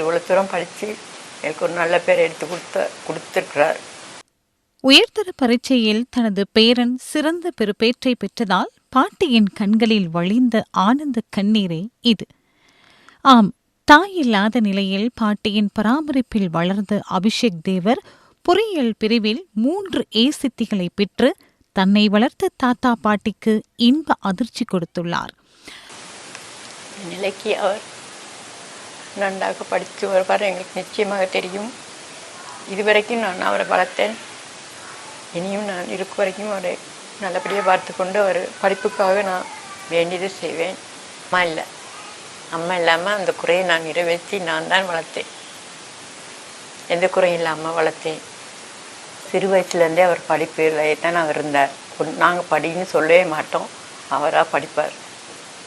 அவர் இவ்வளோ தூரம் படித்து எனக்கு ஒரு நல்ல பேர் எடுத்து கொடுத்த கொடுத்துருக்கிறார். உயர்தர பரீட்சையில் தனது பேரன் சிறந்த பெறுபேற்றை பெற்றதால் பாட்டியின் கண்களில் வழிந்த ஆனந்த கண்ணீரே இது. ஆம் தாயில்லாத நிலையில் பாட்டியின் பராமரிப்பில் வளர்ந்த அபிஷேக் தேவர் பொறியியல் பிரிவில் மூன்று ஏ சித்திகளை பெற்று தன்னை வளர்த்த தாத்தா பாட்டிக்கு இன்ப அதிர்ச்சி கொடுத்துள்ளார். நிலைக்கு அவர் நன்றாக படித்து வருவார். எங்களுக்கு நிச்சயமாக தெரியும். இதுவரைக்கும் நான் அவரை வளர்த்தேன். இனியும் நான் இருக்க வரைக்கும் அவரை நல்லபடியாக பார்த்து கொண்டு அவர் படிப்புக்காக நான் வேண்டியது செய்வேன். அம்மா இல்லை. அம்மா இல்லாமல் அந்த குறையை நான் நிறைவேற்றி நான் தான் வளர்த்தேன். எந்த குறையும் இல்லாமல் வளர்த்தேன். சிறு வயசுலேருந்தே அவர் படிப்பிலேயே தான் அவர் இருந்தார். நாங்கள் படின்னு சொல்லவே மாட்டோம். அவராக படிப்பார்.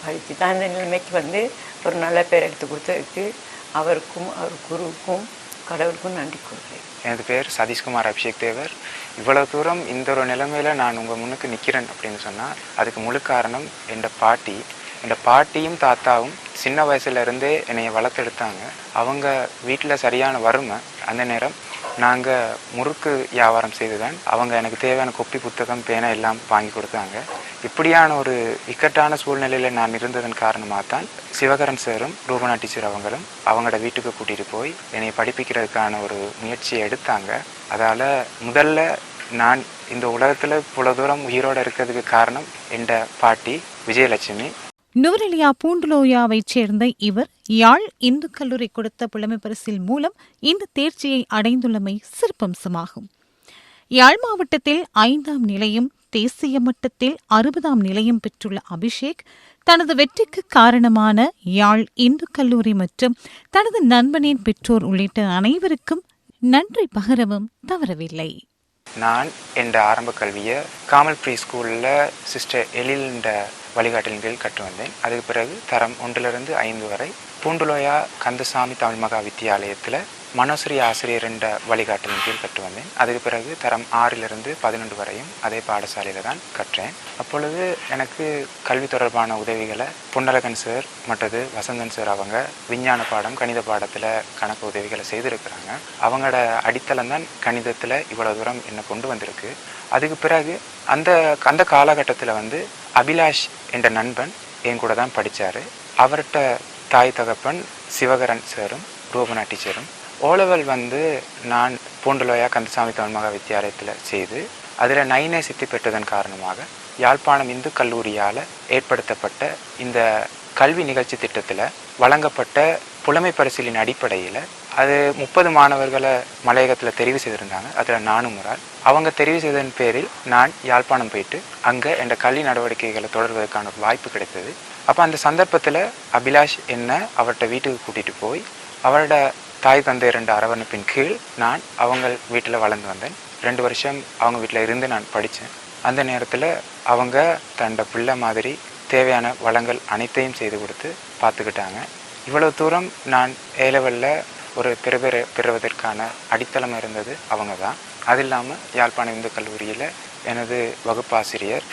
படித்து தான் இந்த நிலைமைக்கு வந்து ஒரு நல்ல பேர் எடுத்து கொடுத்ததுக்கு அவருக்கும் அவர் குருவுக்கும் கடவுளுக்கும் நன்றி கூறுகிறேன். எனது பேர் சதீஷ்குமார் அபிஷேக் தேவர். இவ்வளோ தூரம் இந்த ஒரு நிலைமையில் நான் உங்கள் முன்னுக்கு நிற்கிறேன் அப்படின்னு சொன்னால் அதுக்கு முழு காரணம் என் பாட்டி. என் பாட்டியும் தாத்தாவும் சின்ன வயசுலேருந்தே என்னைய வளர்த்தெடுத்தாங்க. அவங்க வீட்டில் சரியான வறுமை. அந்த நேரம் நாங்கள் முறுக்கு வியாபாரம் செய்து தான் அவங்க எனக்கு தேவையான கொப்பி புத்தகம் பேனை எல்லாம் வாங்கி கொடுத்தாங்க. இப்படியான ஒரு இக்கட்டான சூழ்நிலையில் நான் இருந்ததன் காரணமாக தான் சிவகரன் சாரும் ரூபனா டீச்சர் அவங்களும் அவங்களோட வீட்டுக்கு கூட்டிகிட்டு போய் என்னை படிப்பிக்கிறதுக்கான ஒரு முயற்சியை எடுத்தாங்க. அதால் முதல்ல நான் இந்த உலகத்தில் இவ்வளோ தூரம் உயிரோடு இருக்கிறதுக்கு காரணம் என் பாட்டி விஜயலட்சுமி. நுவரெலியா பூண்டுலோயாவைச் சேர்ந்த இவர் யாழ் இந்து கல்லூரி கொடுத்த புலமை பரிசில் மூலம் இந்த தேர்ச்சியை அடைந்துள்ளமை சிறப்பம்சமாகும். யாழ் மாவட்டத்தில் ஐந்தாம் நிலையும் தேசிய மட்டத்தில் அறுபதாம் நிலையம் பெற்றுள்ள அபிஷேக் தனது வெற்றிக்கு காரணமான யாழ் இந்து கல்லூரி மற்றும் தனது நண்பனின் பெற்றோர் உள்ளிட்ட அனைவருக்கும் நன்றி பகரவும் தவறவில்லை. நான் என்ற ஆரம்ப கல்வியை காமல் ப்ரீ ஸ்கூலில் சிஸ்டர் எழில்ன்ற வழிகாட்டலின் கீழ் கற்று வந்தேன். அதுக்கு பிறகு தரம் ஒன்றிலிருந்து ஐந்து வரை பூண்டுலோயா கந்தசாமி தமிழ் மகா வித்தியாலயத்தில் மனோஸ்ரீ ஆசிரியர் என்ற வழிகாட்டலின் கீழ் கற்று வந்தேன். அதுக்கு பிறகு தரம் ஆறிலிருந்து பதினொன்று வரையும் அதே பாடசாலையில் தான் கற்றேன். அப்பொழுது எனக்கு கல்வி தொடர்பான உதவிகளை புன்னலகன் சார் மற்றது வசந்தன் சார் அவங்க விஞ்ஞான பாடம் கணித பாடத்தில் கணக்கு உதவிகளை செய்திருக்கிறாங்க. அவங்களோட அடித்தளம் தான் கணிதத்தில் இவ்வளோ தூரம் என்னை கொண்டு வந்திருக்கு. அதுக்கு பிறகு அந்த அந்த காலகட்டத்தில் வந்து அபிலாஷ் என்ற நண்பன் என் கூட தான் படித்தார் அவர்கிட்ட தாய் தகப்பன் சிவகரன் சாரும் ரூபனா டீச்சரும் ஓலவல் வந்து நான் பூண்டுலோயா கந்தசாமி தமிழ் மகா வித்தியாலயத்தில் செய்து அதில் நைனே சித்தி பெற்றதன் காரணமாக யாழ்ப்பாணம் இந்து கல்லூரியால் ஏற்படுத்தப்பட்ட இந்த கல்வி நிகழ்ச்சி திட்டத்தில் வழங்கப்பட்ட புலமை பரிசீலின் அடிப்படையில் அது முப்பது மாணவர்களை மலையகத்தில் தெரிவு செய்திருந்தாங்க. அதில் நானும் ஒரு ஆள். அவங்க தெரிவு செய்ததன் பேரில் நான் யாழ்ப்பாணம் போயிட்டு அங்கே என் கல்வி நடவடிக்கைகளை தொடர்வதற்கான வாய்ப்பு கிடைத்தது. அப்போ அந்த சந்தர்ப்பத்தில் அபிலாஷ் என்ன அவர்கிட்ட வீட்டுக்கு கூட்டிகிட்டு போய் அவரோட தாய் தந்தை ரெண்டு அரவணைப்பின் கீழ் நான் அவங்க வீட்டில் வளர்ந்து வந்தேன். ரெண்டு வருஷம் அவங்க வீட்டில் இருந்து நான் படித்தேன் அந்த நேரத்தில் அவங்க தன்னோட பிள்ளை மாதிரி தேவையான வளங்கள் அனைத்தையும் செய்து கொடுத்து பார்த்துக்கிட்டாங்க இவ்வளோ தூரம் நான் ஏ லெவலில் ஒரு பெறுபெற பெறுவதற்கான அடித்தளம் இருந்தது அவங்க தான் அது இல்லாமல் யாழ்ப்பாண இந்து கல்லூரியில் எனது வகுப்பாசிரியர்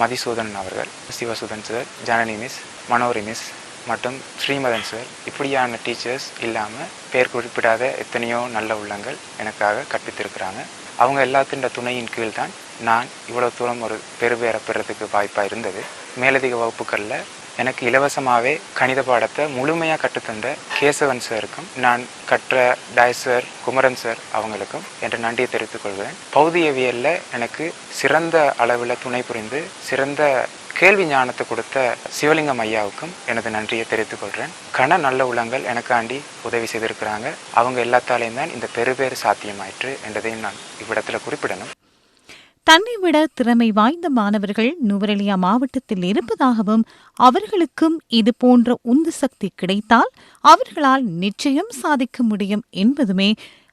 மதிசூதன் அவர்கள் Sivasuthan sir Janani miss Manori miss மற்றும் ஸ்ரீமதன் சார் இப்படியான டீச்சர்ஸ் இல்லாமல் பேர் குறிப்பிடாத எத்தனையோ நல்ல உள்ளங்கள் எனக்காக கற்பித்திருக்கிறாங்க. அவங்க எல்லாத்தின் துணையின் கீழ் தான் நான் இவ்வளோ தூரம் ஒரு பெருபேற பெறதுக்கு வாய்ப்பாக இருந்தது. மேலதிக வகுப்புகளில் எனக்கு இலவசமாகவே கணித பாடத்தை முழுமையாக கற்றுத்தந்த கேசவன் சாருக்கும் நான் கற்ற டாய் சார் குமரன் சார் அவங்களுக்கும் என்ற நன்றியை தெரிவித்துக் கொள்கிறேன். பௌதியவியலில் எனக்கு சிறந்த அளவில் துணை புரிந்து சிறந்த கேள்வி ஞானத்தை கொடுத்த சிவலிங்கம் ஐயாவுக்கும் எனது நன்றியை தெரிவித்துக் கொள்கிறேன். கன நல்ல உள்ளங்கள் எனக்காண்டி உதவி செய்திருக்கிறாங்க. அவங்க எல்லாத்தாலையும் தான் இந்த பெருபேறு சாத்தியமாயிற்று என்றதையும் நான் இவ்விடத்தில் குறிப்பிடணும். தன்னை விட திறமை வாய்ந்த மாணவர்கள் நுவரெலியா மாவட்டத்தில் இருப்பதாகவும் அவர்களுக்கும் இது போன்ற உந்து சக்தி கிடைத்தால் அவர்களால் நிச்சயம் சாதிக்க முடியும் என்பதுமே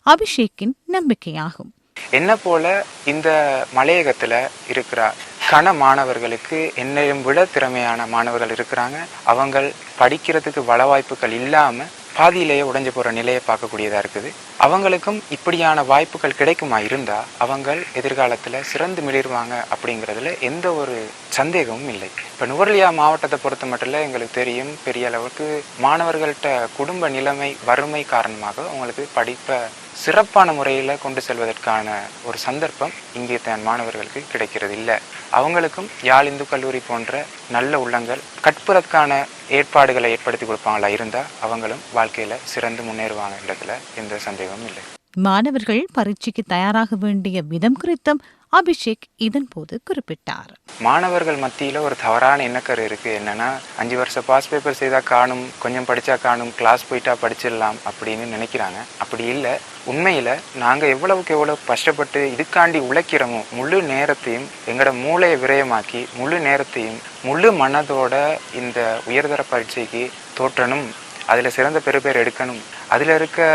அபிஷேக்கின் நம்பிக்கையாகும். என்ன போல இந்த மலையகத்தில் இருக்கிற கன மாணவர்களுக்கு என்னையும் விட திறமையான மாணவர்கள் இருக்கிறாங்க. அவங்க படிக்கிறதுக்கு வள வாய்ப்புகள் இல்லாமல் பாதியிலேயே உடைஞ்சு போகிற நிலையை பார்க்கக்கூடியதாக இருக்குது. அவங்களுக்கும் இப்படியான வாய்ப்புகள் கிடைக்குமா இருந்தால் அவங்கள் எதிர்காலத்தில் சிறந்து மிளிர்வாங்க அப்படிங்கிறதுல எந்த ஒரு சந்தேகமும் இல்லை. இப்போ நுவர்லியா மாவட்டத்தை பொறுத்த மட்டும் எங்களுக்கு தெரியும் பெரிய அளவுக்கு மாணவர்கள்ட்ட குடும்ப நிலைமை வறுமை காரணமாக அவங்களுக்கு படிப்பை சிறப்பான முறையில் கொண்டு செல்வதற்கான ஒரு சந்தர்ப்பம் இங்கே தன் மாணவர்களுக்கு கிடைக்கிறது இல்லை அவங்களுக்கும் யாழ் இந்து கல்லூரி போன்ற நல்ல உள்ளங்கள் கற்பதற்கான ஏற்பாடுகளை ஏற்படுத்தி கொடுப்பாங்களா இருந்தால் அவங்களும் வாழ்க்கையில் சிறந்து முன்னேறுவாங்கன்றதுல எந்த சந்தேகமும் இல்லை. மாணவர்கள் பரீட்சைக்கு தயாராக வேண்டிய விதம் குறித்தும் அபிஷேக் இதன் போது குறிப்பிட்டார். மாணவர்கள் மத்தியில் ஒரு தவறான எண்ணக்கரு இருக்குது என்னன்னா அஞ்சு வருஷம் பாஸ் பேப்பர் செய்தால் காணும் கொஞ்சம் படிச்சா காணும் கிளாஸ் போயிட்டா படிச்சிடலாம் அப்படின்னு நினைக்கிறாங்க. அப்படி இல்லை. உண்மையில் நாங்கள் எவ்வளவுக்கு எவ்வளோ கஷ்டப்பட்டு இதுக்காண்டி உழைக்கிறோமோ முழு நேரத்தையும் எங்களோட மூளையை விரயமாக்கி முழு நேரத்தையும் முழு மனதோட இந்த உயர்தர பரீட்சைக்கு தோற்றணும். அதில் சிறந்த பெறுபேர் எடுக்கணும். அதில் இருக்க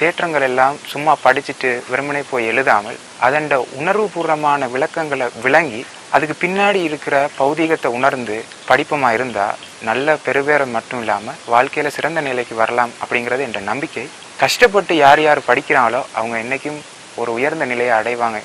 தேற்றங்கள் எல்லாம் சும்மா படிச்சுட்டு வெறுமனே போய் எழுதாமல் அதண்ட உணர்வுபூர்வமான விளக்கங்களை விளங்கி அதுக்கு பின்னாடி இருக்கிற பௌதீகத்தை உணர்ந்து படிப்பமாக இருந்தால் நல்ல பெருவேரம் மட்டும் இல்லாமல் வாழ்க்கையில் சிறந்த நிலைக்கு வரலாம் அப்படிங்கிறது என்ற நம்பிக்கை. கஷ்டப்பட்டு யார் யார் படிக்கிறாங்களோ அவங்க என்றைக்கும் ஒரு உயர்ந்த நிலையை அடைவாங்க.